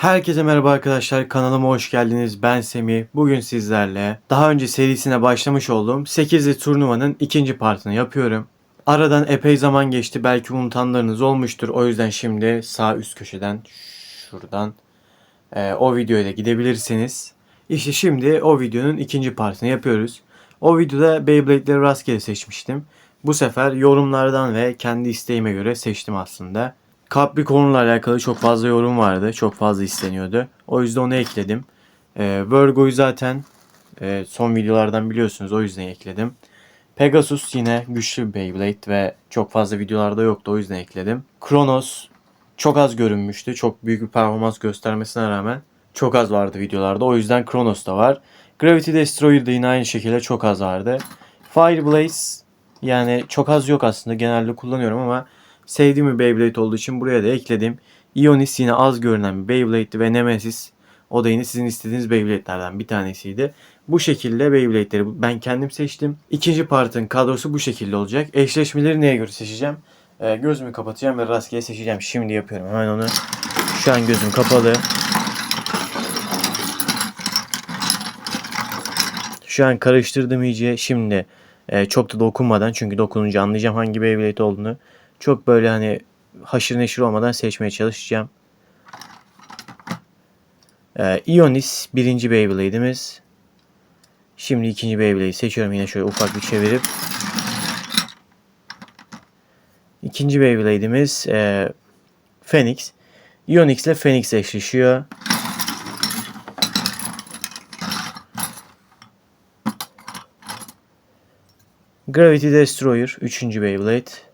Herkese merhaba arkadaşlar kanalıma hoş geldiniz. Ben Semih. Bugün sizlerle daha önce serisine başlamış olduğum 8'li turnuvanın ikinci partını yapıyorum. Aradan epey zaman geçti belki unutanlarınız olmuştur. O yüzden şimdi sağ üst köşeden şuradan e, o videoya da gidebilirsiniz. İşte şimdi o videonun ikinci partını yapıyoruz. O videoda Beyblade'leri rastgele seçmiştim. Bu sefer yorumlardan ve kendi isteğime göre seçtim aslında. Capricorn'la alakalı çok fazla yorum vardı. Çok fazla isteniyordu. O yüzden onu ekledim. Ee, Virgo'yu zaten e, son videolardan biliyorsunuz. O yüzden ekledim. Pegasus yine güçlü bir Beyblade ve çok fazla videolarda yoktu. O yüzden ekledim. Kronos çok az görünmüştü. Çok büyük bir performans göstermesine rağmen çok az vardı videolarda. O yüzden Kronos da var. Gravity Destroyer da yine aynı şekilde çok az vardı. Fireblaze yani çok az yok aslında. Genelde kullanıyorum ama sevdiğim bir Beyblade olduğu için buraya da ekledim. Ionis yine az görünen bir Beyblade'di ve Nemesis o da yine sizin istediğiniz Beyblade'lerden bir tanesiydi. Bu şekilde Beyblade'leri ben kendim seçtim. İkinci partın kadrosu bu şekilde olacak. Eşleşmeleri neye göre seçeceğim? Ee, gözümü kapatacağım ve rastgele seçeceğim. Şimdi yapıyorum hemen onu. Şu an gözüm kapalı. Şu an karıştırdım iyice. Şimdi e, çok da dokunmadan çünkü dokununca anlayacağım hangi Beyblade olduğunu. Çok böyle hani haşır neşir olmadan seçmeye çalışacağım. E, Ionis birinci Beyblade'imiz. Şimdi ikinci Beyblade'i seçiyorum yine şöyle ufak bir çevirip. İkinci Beyblade'imiz e, Phoenix. Ionix ile Phoenix eşleşiyor. Gravity Destroyer 3. Beyblade.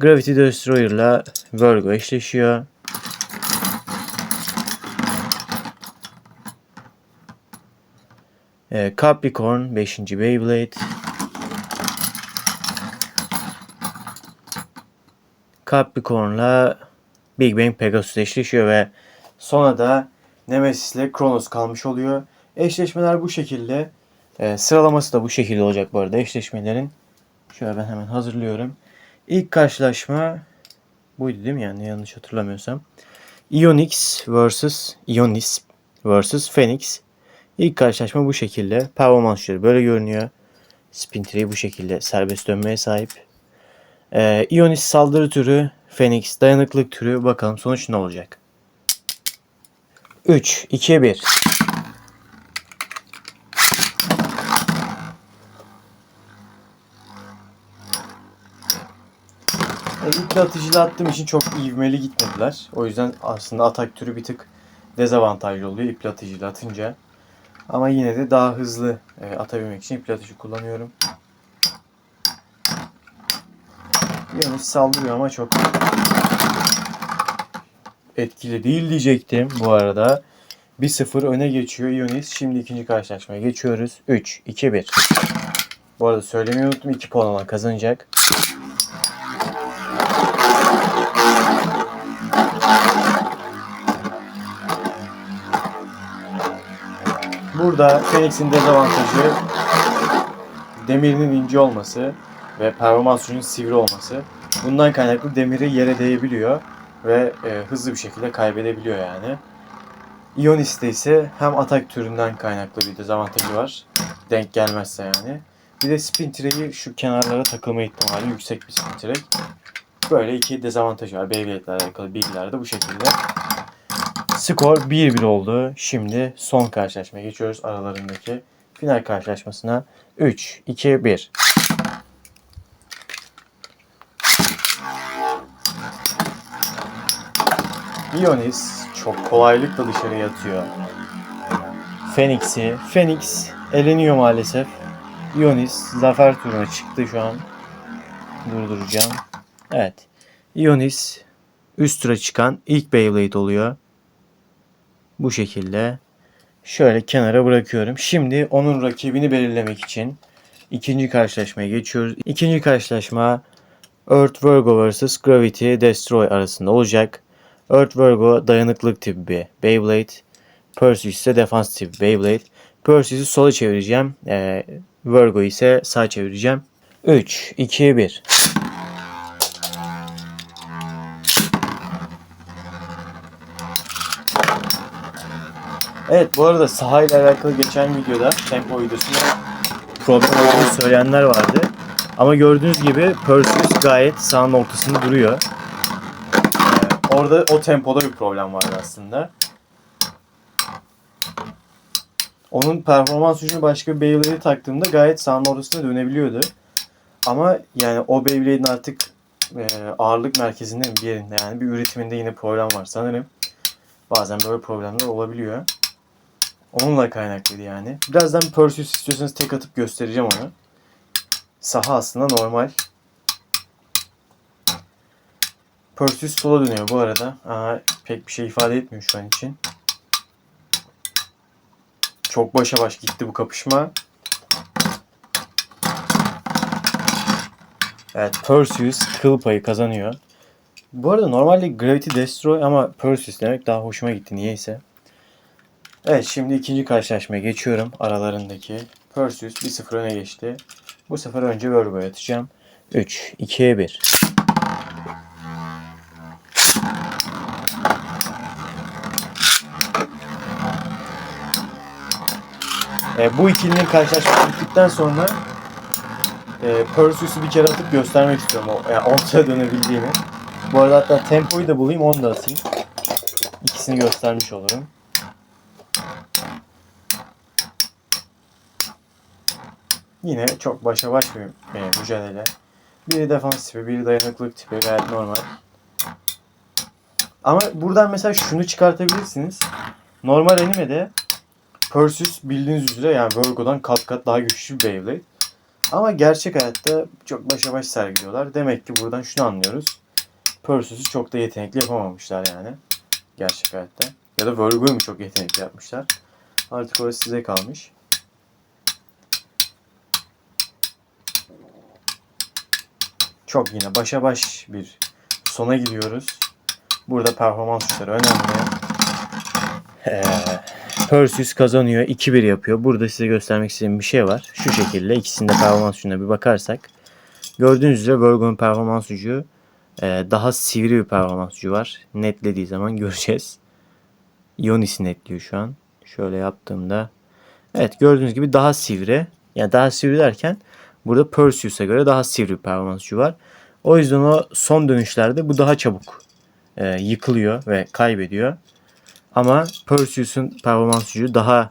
Gravity Destroyer ile Virgo eşleşiyor. Ee, Capricorn 5. Beyblade. Capricorn ile Big Bang Pegasus eşleşiyor ve sonra da Nemesis ile Kronos kalmış oluyor. Eşleşmeler bu şekilde. Ee, sıralaması da bu şekilde olacak bu arada eşleşmelerin. Şöyle ben hemen hazırlıyorum. İlk karşılaşma buydu değil mi yani yanlış hatırlamıyorsam. Ionix vs. Ionis vs. Phoenix. İlk karşılaşma bu şekilde. Performansları böyle görünüyor. Spin bu şekilde serbest dönmeye sahip. Ee, Ionis saldırı türü, Phoenix dayanıklık türü. Bakalım sonuç ne olacak. 3, 2, 1. E, İple atıcıyla attığım için çok ivmeli gitmediler. O yüzden aslında atak türü bir tık dezavantajlı oluyor iple atıcıyla atınca. Ama yine de daha hızlı e, atabilmek için iple atıcı kullanıyorum. Yunus saldırıyor ama çok etkili değil diyecektim bu arada. 1-0 öne geçiyor Ionis. Şimdi ikinci karşılaşmaya geçiyoruz. 3, 2, 1. Bu arada söylemeyi unuttum. 2 puan olan kazanacak. Burada Phoenix'in dezavantajı demirinin ince olması ve performans ürünün sivri olması. Bundan kaynaklı demiri yere değebiliyor ve e, hızlı bir şekilde kaybedebiliyor yani. Ionis'te ise hem atak türünden kaynaklı bir dezavantajı var. Denk gelmezse yani. Bir de spin track'i şu kenarlara takılma ihtimali yüksek bir spin track. Böyle iki dezavantajı var. Beyblade'le alakalı bilgiler de bu şekilde. Skor 1-1 oldu. Şimdi son karşılaşmaya geçiyoruz aralarındaki final karşılaşmasına. 3, 2, 1. Ionis çok kolaylıkla dışarıya atıyor. Phoenix'i. Phoenix eleniyor maalesef. Ionis zafer turuna çıktı şu an. Durduracağım. Evet. Ionis üst tura çıkan ilk Beyblade oluyor. Bu şekilde. Şöyle kenara bırakıyorum. Şimdi onun rakibini belirlemek için ikinci karşılaşmaya geçiyoruz. İkinci karşılaşma Earth Virgo vs Gravity Destroy arasında olacak. Earth Virgo dayanıklık tipi bir Beyblade. Perseus ise defans tipi Beyblade. Perseus'u sola çevireceğim. Ee, Virgo ise sağ çevireceğim. 3, 2, 1. Evet bu arada saha ile alakalı geçen videoda tempo videosunda problem olduğunu söyleyenler vardı. Ama gördüğünüz gibi Perseus gayet sahanın ortasında duruyor. Ee, orada o tempoda bir problem vardı aslında. Onun performans gücünü başka bir Beyblade'e taktığımda gayet sahanın ortasında dönebiliyordu. Ama yani o Beyblade'in artık e, ağırlık merkezinde bir yerinde yani bir üretiminde yine problem var sanırım. Bazen böyle problemler olabiliyor. Onunla kaynaklıydı yani. Birazdan Perseus istiyorsanız tek atıp göstereceğim onu. Saha aslında normal. Perseus sola dönüyor bu arada. Aha, pek bir şey ifade etmiyor şu an için. Çok başa baş gitti bu kapışma. Evet Perseus kıl payı kazanıyor. Bu arada normalde Gravity Destroy ama Perseus demek daha hoşuma gitti niyeyse. Evet şimdi ikinci karşılaşmaya geçiyorum aralarındaki. Perseus 1-0 öne geçti. Bu sefer önce Virgo'ya atacağım. 3, 2'ye 1. E, bu ikilinin karşılaşması bittikten sonra e, Perseus'u bir kere atıp göstermek istiyorum. O, yani ortaya dönebildiğini. Bu arada hatta tempoyu da bulayım onu da atayım. İkisini göstermiş olurum. Yine çok başa baş bir e, mücadele. Biri defans tipi, biri dayanıklılık tipi gayet normal. Ama buradan mesela şunu çıkartabilirsiniz. Normal animede Perseus bildiğiniz üzere yani Virgo'dan kat kat daha güçlü bir Beyblade. Ama gerçek hayatta çok başa baş sergiliyorlar. Demek ki buradan şunu anlıyoruz. Perseus'u çok da yetenekli yapamamışlar yani. Gerçek hayatta. Ya da Virgo'yu mu çok yetenekli yapmışlar. Artık orası size kalmış. Çok yine başa baş bir sona gidiyoruz. Burada performans tuşları önemli. Ee, Perseus kazanıyor. 2-1 yapıyor. Burada size göstermek istediğim bir şey var. Şu şekilde ikisinde performans gücüne bir bakarsak. Gördüğünüz üzere Virgo'nun performans gücü e, daha sivri bir performans gücü var. Netlediği zaman göreceğiz. Ionis'i netliyor şu an. Şöyle yaptığımda. Evet gördüğünüz gibi daha sivri. Yani daha sivri derken burada Perseus'a göre daha sivri bir performans gücü var. O yüzden o son dönüşlerde bu daha çabuk e, yıkılıyor ve kaybediyor. Ama Perseus'un performans daha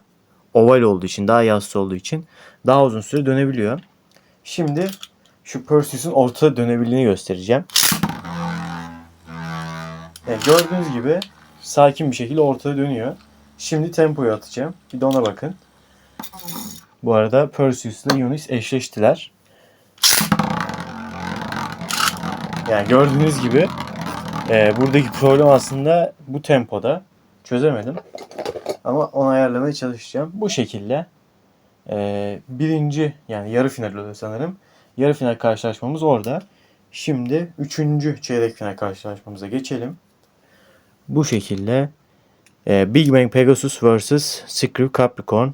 oval olduğu için, daha yassı olduğu için daha uzun süre dönebiliyor. Şimdi şu Perseus'un orta dönebildiğini göstereceğim. Yani gördüğünüz gibi sakin bir şekilde ortada dönüyor. Şimdi tempoyu atacağım. Bir de ona bakın. Bu arada Perseus ile Ionis eşleştiler. Yani gördüğünüz gibi e, buradaki problem aslında bu tempoda. Çözemedim. Ama onu ayarlamaya çalışacağım. Bu şekilde e, birinci yani yarı final oluyor sanırım. Yarı final karşılaşmamız orada. Şimdi üçüncü çeyrek final karşılaşmamıza geçelim. Bu şekilde e, Big Bang Pegasus vs. Screw Capricorn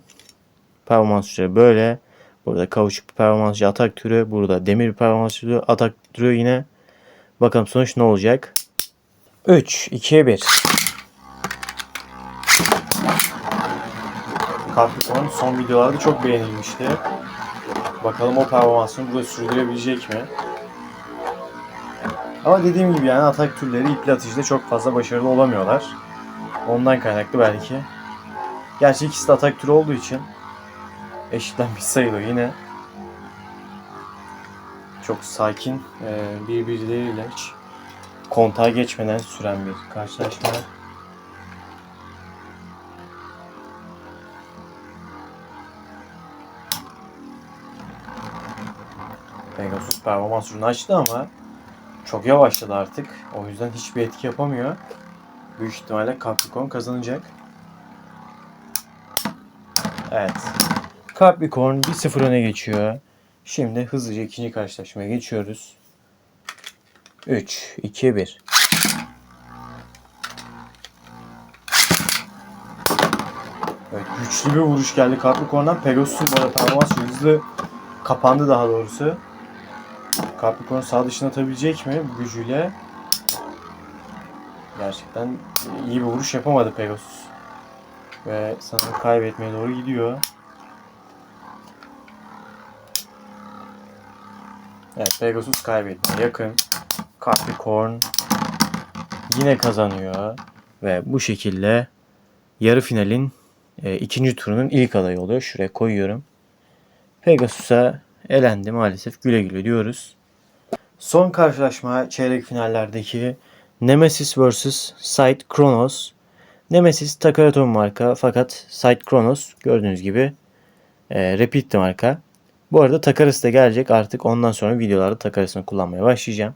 performans türü böyle. Burada kauçuk bir performans atak türü. Burada demir bir performans türü, atak türü yine. Bakalım sonuç ne olacak? 3, 2'ye 1. Capricorn son videolarda çok beğenilmişti. Bakalım o performansını burada sürdürebilecek mi? Ama dediğim gibi yani atak türleri ipli atışta çok fazla başarılı olamıyorlar. Ondan kaynaklı belki. Gerçi ikisi de atak türü olduğu için eşitlenmiş sayılıyor yine. Çok sakin e, birbirleriyle hiç kontağa geçmeden süren bir karşılaşma. Pegasus performans ürünü açtı ama çok yavaşladı artık. O yüzden hiçbir etki yapamıyor. Büyük ihtimalle Capricorn kazanacak. Evet. Capricorn 1-0 öne geçiyor. Şimdi hızlıca ikinci karşılaşmaya geçiyoruz. 3, 2, 1. Evet, güçlü bir vuruş geldi Capricorn'dan. Pegasus'un bu performans hızlı kapandı daha doğrusu. Capricorn sağ dışına atabilecek mi bu gücüyle? Gerçekten iyi bir vuruş yapamadı Pegasus. Ve sanırım kaybetmeye doğru gidiyor. Evet Pegasus kaybetmeye yakın. Capricorn yine kazanıyor. Ve bu şekilde yarı finalin e, ikinci turunun ilk adayı oluyor. Şuraya koyuyorum. Pegasus'a elendi maalesef. Güle güle diyoruz. Son karşılaşma çeyrek finallerdeki Nemesis vs. Side Kronos. Nemesis Takaraton marka fakat Side Kronos gördüğünüz gibi e, Repeat marka. Bu arada Takaris de gelecek artık ondan sonra videolarda Takaris'ini kullanmaya başlayacağım.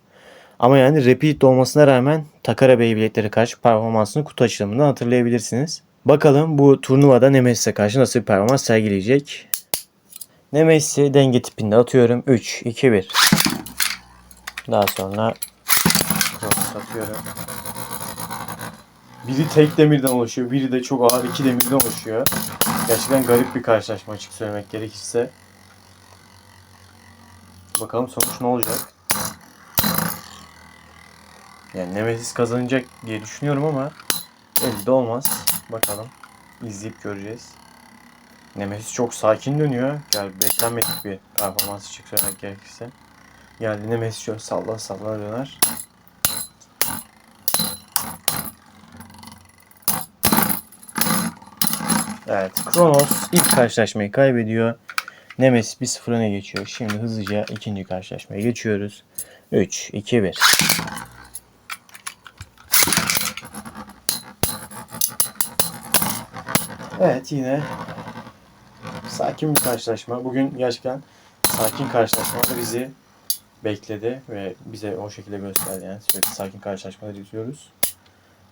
Ama yani Repeat olmasına rağmen Takara Beyblade'lere karşı performansını kutu açılımından hatırlayabilirsiniz. Bakalım bu turnuvada Nemesis'e karşı nasıl bir performans sergileyecek. Nemesis'i denge tipinde atıyorum. 3, 2, 1. Daha sonra atıyorum. Biri tek demirden oluşuyor. Biri de çok ağır iki demirden oluşuyor. Gerçekten garip bir karşılaşma açık söylemek gerekirse. Bakalım sonuç ne olacak. Yani Nemesis kazanacak diye düşünüyorum ama elde olmaz. Bakalım. İzleyip göreceğiz. Nemesis çok sakin dönüyor. Yani beklenmedik bir performans açık söylemek gerekirse. Geldi Nemesis şöyle salla salla döner. Evet, Kronos ilk karşılaşmayı kaybediyor. Nemesis 1-0 öne geçiyor. Şimdi hızlıca ikinci karşılaşmaya geçiyoruz. 3, 2, 1. Evet yine sakin bir karşılaşma. Bugün gerçekten sakin karşılaşmalar bizi bekledi ve bize o şekilde gösterdi. Yani sürekli sakin karşılaşmalar izliyoruz.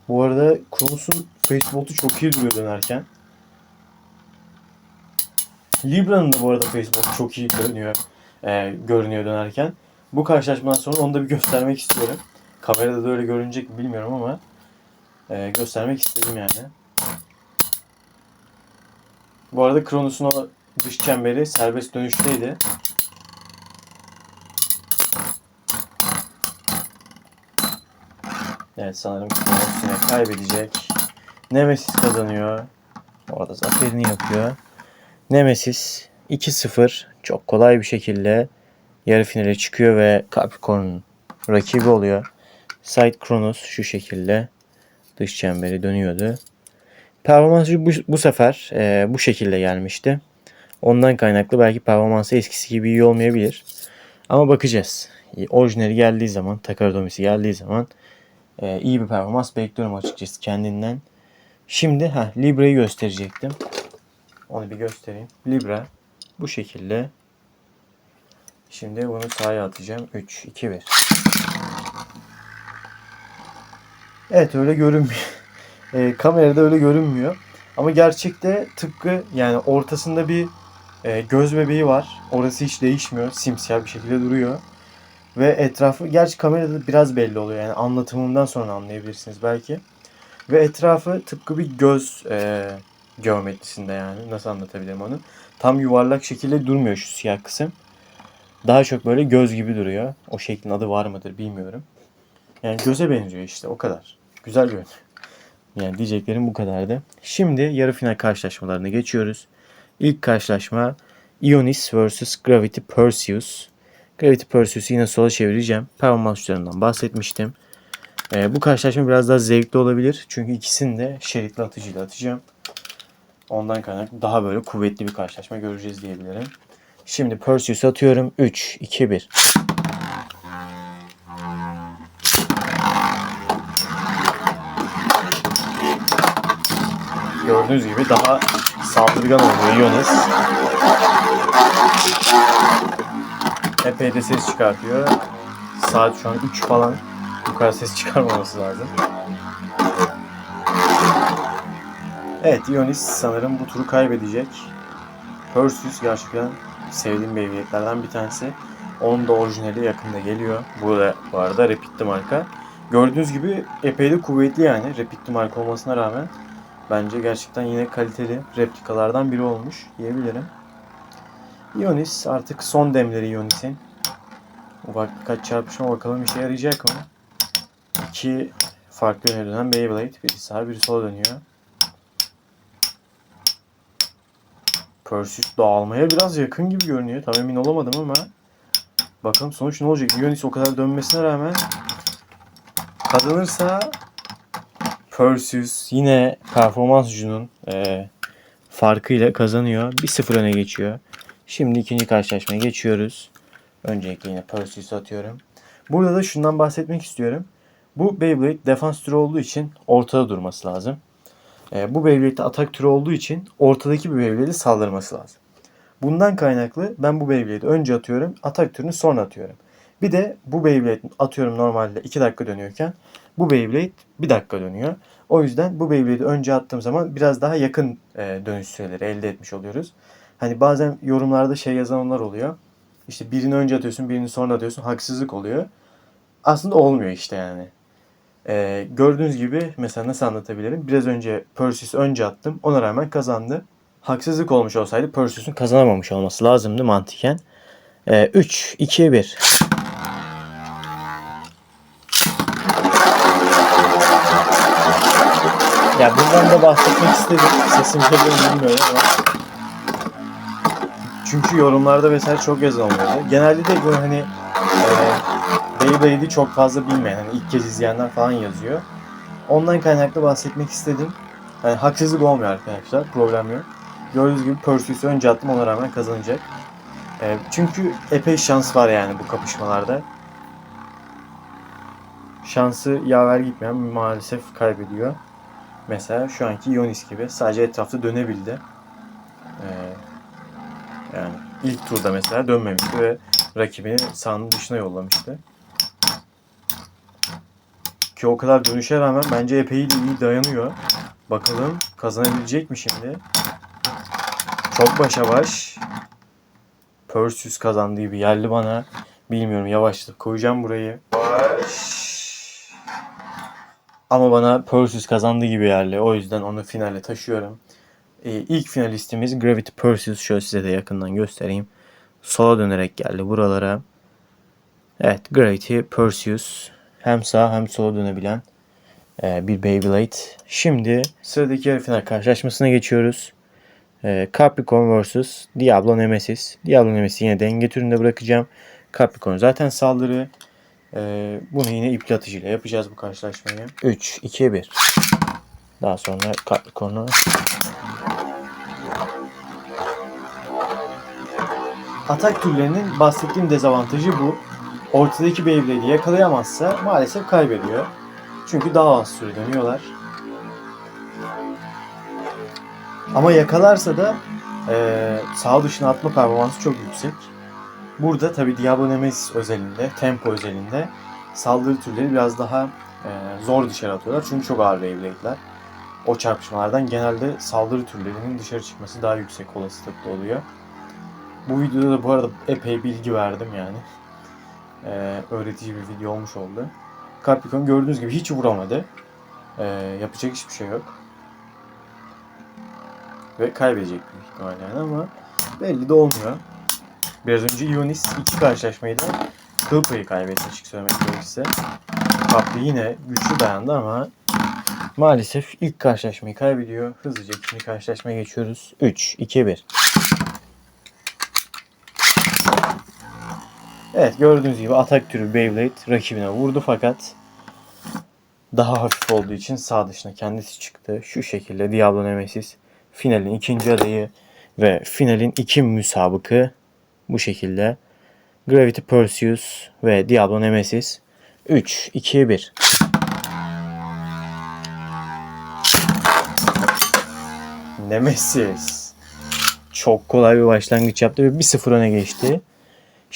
Bu arada Kronos'un Facebook'u çok iyi duruyor dönerken. Libra'nın da bu arada Facebook'u çok iyi görünüyor, e, görünüyor dönerken. Bu karşılaşmadan sonra onu da bir göstermek istiyorum. Kamerada da öyle görünecek mi bilmiyorum ama e, göstermek istedim yani. Bu arada Kronos'un o dış çemberi serbest dönüşteydi. Evet sanırım Kronos kaybedecek. Nemesis kazanıyor. Orada zaferini yapıyor. Nemesis 2-0 çok kolay bir şekilde yarı finale çıkıyor ve Capricorn'un rakibi oluyor. Side Kronos şu şekilde dış çemberi dönüyordu. Performansı bu, bu sefer e, bu şekilde gelmişti. Ondan kaynaklı belki performansı eskisi gibi iyi olmayabilir. Ama bakacağız. Orijinali geldiği zaman, Takaradomisi geldiği zaman e, iyi bir performans bekliyorum açıkçası kendinden. Şimdi ha Libra'yı gösterecektim. Onu bir göstereyim. Libra bu şekilde. Şimdi bunu sahaya atacağım. 3, 2, 1. Evet öyle görünmüyor. E, kamerada öyle görünmüyor. Ama gerçekte tıpkı yani ortasında bir e, göz bebeği var. Orası hiç değişmiyor. Simsiyah bir şekilde duruyor. Ve etrafı gerçi kamerada biraz belli oluyor. Yani anlatımından sonra anlayabilirsiniz belki. Ve etrafı tıpkı bir göz e, geometrisinde yani. Nasıl anlatabilirim onu? Tam yuvarlak şekilde durmuyor şu siyah kısım. Daha çok böyle göz gibi duruyor. O şeklin adı var mıdır bilmiyorum. Yani göze benziyor işte o kadar. Güzel görünüyor. Yani diyeceklerim bu kadardı. Şimdi yarı final karşılaşmalarına geçiyoruz. İlk karşılaşma Ionis vs Gravity Perseus. Gravity Perseus'u yine sola çevireceğim. Performans uçlarından bahsetmiştim. Ee, bu karşılaşma biraz daha zevkli olabilir. Çünkü ikisini de şeritli atıcıyla atacağım. Ondan kaynaklı daha böyle kuvvetli bir karşılaşma göreceğiz diyebilirim. Şimdi Perseus'u atıyorum. 3, 2, 1. Gördüğünüz gibi daha saldırgan oluyor Ionis. Epey de ses çıkartıyor. Saat şu an 3 falan. Bu kadar ses çıkarmaması lazım. Evet Ionis sanırım bu turu kaybedecek. Perseus gerçekten sevdiğim Beyblade'lerden bir tanesi. Onun da orijinali yakında geliyor. Bu da bu arada Rapid'li marka. Gördüğünüz gibi epey de kuvvetli yani. Rapid'li marka olmasına rağmen bence gerçekten yine kaliteli replikalardan biri olmuş diyebilirim. Ionis artık son demleri Ionis'in. Ufak birkaç çarpışma bakalım işe yarayacak mı? İki farklı yöne dönen Beyblade. Biri sağa biri sola dönüyor. Perseus dağılmaya biraz yakın gibi görünüyor. Tam emin olamadım ama bakalım sonuç ne olacak? Ionis o kadar dönmesine rağmen kazanırsa Perseus yine performans ucunun e, farkıyla kazanıyor. 1-0 öne geçiyor. Şimdi ikinci karşılaşmaya geçiyoruz. Öncelikle yine Perseus'u atıyorum. Burada da şundan bahsetmek istiyorum. Bu Beyblade defans türü olduğu için ortada durması lazım. E, bu Beyblade'de atak türü olduğu için ortadaki bir Beyblade'i saldırması lazım. Bundan kaynaklı ben bu Beyblade'i önce atıyorum. Atak türünü sonra atıyorum. Bir de bu Beyblade atıyorum normalde 2 dakika dönüyorken bu Beyblade 1 dakika dönüyor. O yüzden bu Beyblade'i önce attığım zaman biraz daha yakın e, dönüş süreleri elde etmiş oluyoruz. Hani bazen yorumlarda şey yazanlar oluyor. İşte birini önce atıyorsun, birini sonra atıyorsun. Haksızlık oluyor. Aslında olmuyor işte yani. Ee, gördüğünüz gibi mesela nasıl anlatabilirim? Biraz önce Perseus önce attım. Ona rağmen kazandı. Haksızlık olmuş olsaydı Perseus'un kazanamamış olması lazımdı mantıken. Ee, 3, 2, 1. Ya bundan da bahsetmek istedim. Sesim geliyor bilmiyorum ama. Çünkü yorumlarda vesaire çok yazan oluyordu. Genelde de böyle hani Beyblade'i çok fazla bilmeyen, hani ilk kez izleyenler falan yazıyor. Ondan kaynaklı bahsetmek istedim. Hani haksızlık olmuyor arkadaşlar, problem yok. Gördüğünüz gibi Perseus'u önce attım ona rağmen kazanacak. E, çünkü epey şans var yani bu kapışmalarda. Şansı yaver gitmeyen maalesef kaybediyor. Mesela şu anki Ionis gibi sadece etrafta dönebildi. Ee, yani ilk turda mesela dönmemişti ve rakibini sahanın dışına yollamıştı. O kadar dönüşe rağmen bence epey iyi dayanıyor. Bakalım kazanabilecek mi şimdi? Çok başa baş. Perseus kazandığı gibi geldi bana. Bilmiyorum yavaşlatıp koyacağım burayı. Ama bana Perseus kazandığı gibi geldi. O yüzden onu finale taşıyorum. Ee, ilk finalistimiz Gravity Perseus. Şöyle size de yakından göstereyim. Sola dönerek geldi buralara. Evet Gravity Perseus. Hem sağ hem sola dönebilen e, bir Beyblade. Şimdi sıradaki yarı final karşılaşmasına geçiyoruz. E, Capricorn vs. Diablo Nemesis. Diablo Nemesis'i yine denge türünde bırakacağım. Capricorn zaten saldırı. Ee, bunu yine ipli atıcıyla yapacağız bu karşılaşmayı. 3, 2, 1. Daha sonra Capricorn'u Atak türlerinin bahsettiğim dezavantajı bu. Ortadaki Beyblade'i yakalayamazsa maalesef kaybediyor. Çünkü daha az süre dönüyorlar. Ama yakalarsa da eee sağ dışına atma performansı çok yüksek. Burada tabi Diablo Nemesis özelinde, tempo özelinde saldırı türleri biraz daha e, zor dışarı atıyorlar. Çünkü çok ağır Beyblade'ler. O çarpışmalardan genelde saldırı türlerinin dışarı çıkması daha yüksek olasılıkla oluyor. Bu videoda da bu arada epey bilgi verdim yani. E, öğretici bir video olmuş oldu. Capricorn gördüğünüz gibi hiç vuramadı. E, yapacak hiçbir şey yok. Ve kaybedecek büyük ihtimalle yani ama belli de olmuyor. Biraz önce Ionis iki karşılaşmayı da kıl payı kaybetti açık söylemek gerekirse. Kaplı yine güçlü dayandı ama maalesef ilk karşılaşmayı kaybediyor. Hızlıca ikinci karşılaşmaya geçiyoruz. 3, 2, 1. Evet gördüğünüz gibi atak türü Beyblade rakibine vurdu fakat daha hafif olduğu için sağ dışına kendisi çıktı. Şu şekilde Diablo Nemesis finalin ikinci adayı ve finalin iki müsabıkı bu şekilde. Gravity Perseus ve Diablo Nemesis 3, 2, 1. Nemesis. Çok kolay bir başlangıç yaptı ve 1-0 öne geçti.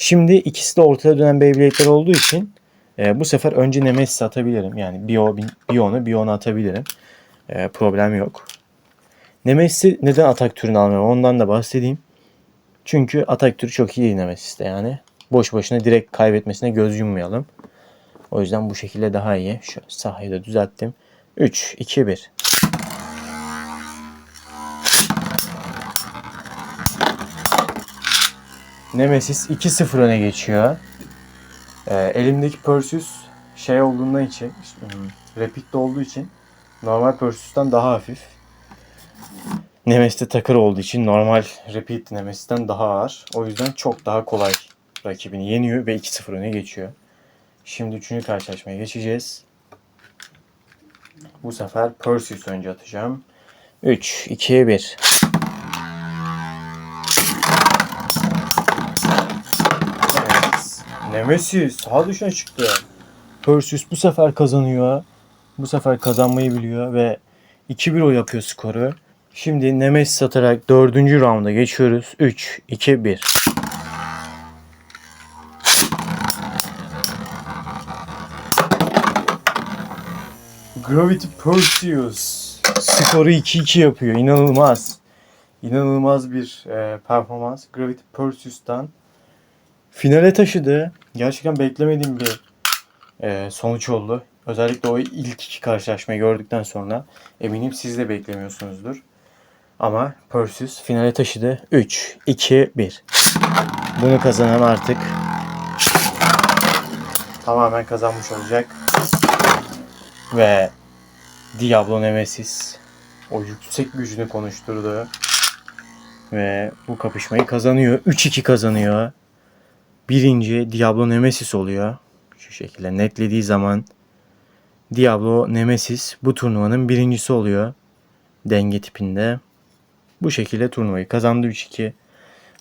Şimdi ikisi de ortada dönen Beyblade'ler olduğu için e, bu sefer önce Nemesis atabilirim. Yani bir, o, bir onu bir onu atabilirim. E, problem yok. Nemesis'i neden atak türünü almıyorum ondan da bahsedeyim. Çünkü atak türü çok iyi Nemesis'te yani. Boş boşuna direkt kaybetmesine göz yummayalım. O yüzden bu şekilde daha iyi. Şu sahayı da düzelttim. 3, 2, 1. Nemesis 2-0 öne geçiyor. Ee, elimdeki Perseus şey olduğundan için, hmm, Rapid'de olduğu için normal Perseus'tan daha hafif. Nemes'te takır olduğu için normal Repeat Nemes'ten daha ağır. O yüzden çok daha kolay rakibini yeniyor ve 2-0 öne geçiyor. Şimdi üçüncü karşılaşmaya geçeceğiz. Bu sefer Perseus önce atacağım. 3, 2, 1. Nemesis sağ dışına çıktı. Perseus bu sefer kazanıyor. Bu sefer kazanmayı biliyor ve 2-1 o yapıyor skoru. Şimdi Nemesis atarak 4. rounda geçiyoruz. 3, 2, 1. Gravity Perseus skoru 2-2 yapıyor. İnanılmaz. İnanılmaz bir e, performans. Gravity Perseus'tan finale taşıdı. Gerçekten beklemediğim bir e, sonuç oldu. Özellikle o ilk iki karşılaşmayı gördükten sonra eminim siz de beklemiyorsunuzdur. Ama Perseus finale taşıdı. 3, 2, 1. Bunu kazanan artık tamamen kazanmış olacak. Ve Diablo Nemesis o yüksek gücünü konuşturdu. Ve bu kapışmayı kazanıyor. 3-2 kazanıyor. Birinci Diablo Nemesis oluyor. Şu şekilde netlediği zaman Diablo Nemesis bu turnuvanın birincisi oluyor. Denge tipinde. Bu şekilde turnuvayı kazandı 3-2.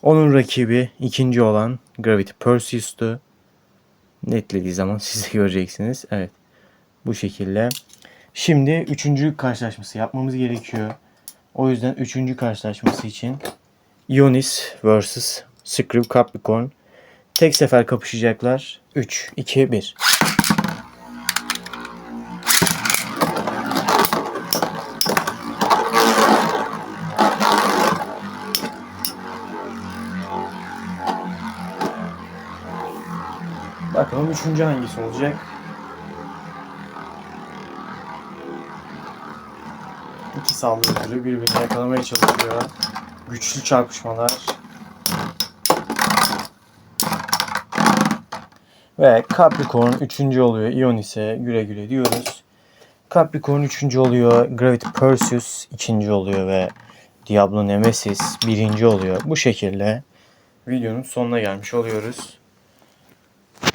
Onun rakibi ikinci olan Gravity Perseus'tu. Netlediği zaman siz de göreceksiniz. Evet. Bu şekilde. Şimdi üçüncü karşılaşması yapmamız gerekiyor. O yüzden üçüncü karşılaşması için Ionis vs. Screw Capricorn. Tek sefer kapışacaklar. 3, 2, 1. Bakalım üçüncü hangisi olacak? İki saldırıcı birbirini yakalamaya çalışıyor. Güçlü çarpışmalar. Ve Capricorn üçüncü oluyor. Ionis'e güle güle diyoruz. Capricorn üçüncü oluyor. Gravity Perseus ikinci oluyor ve Diablo Nemesis birinci oluyor. Bu şekilde videonun sonuna gelmiş oluyoruz.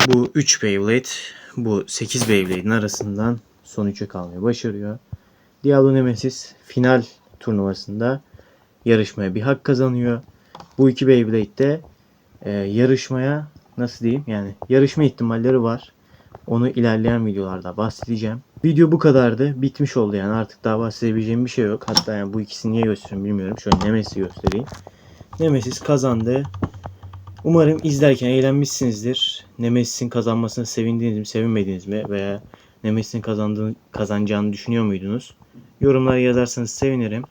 Bu 3 Beyblade, bu 8 Beyblade'in arasından son 3'e kalmayı başarıyor. Diablo Nemesis final turnuvasında yarışmaya bir hak kazanıyor. Bu iki Beyblade de e, yarışmaya nasıl diyeyim yani yarışma ihtimalleri var. Onu ilerleyen videolarda bahsedeceğim. Video bu kadardı. Bitmiş oldu yani artık daha bahsedebileceğim bir şey yok. Hatta yani bu ikisini niye gösteriyorum bilmiyorum. Şöyle Nemesis'i göstereyim. Nemesis kazandı. Umarım izlerken eğlenmişsinizdir. Nemesis'in kazanmasına sevindiniz mi, sevinmediniz mi? Veya Nemesis'in kazandığı, kazanacağını düşünüyor muydunuz? Yorumlara yazarsanız sevinirim.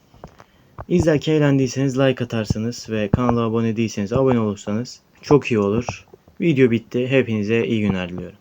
İzlerken eğlendiyseniz like atarsanız ve kanala abone değilseniz abone olursanız çok iyi olur. Video bitti. Hepinize iyi günler diliyorum.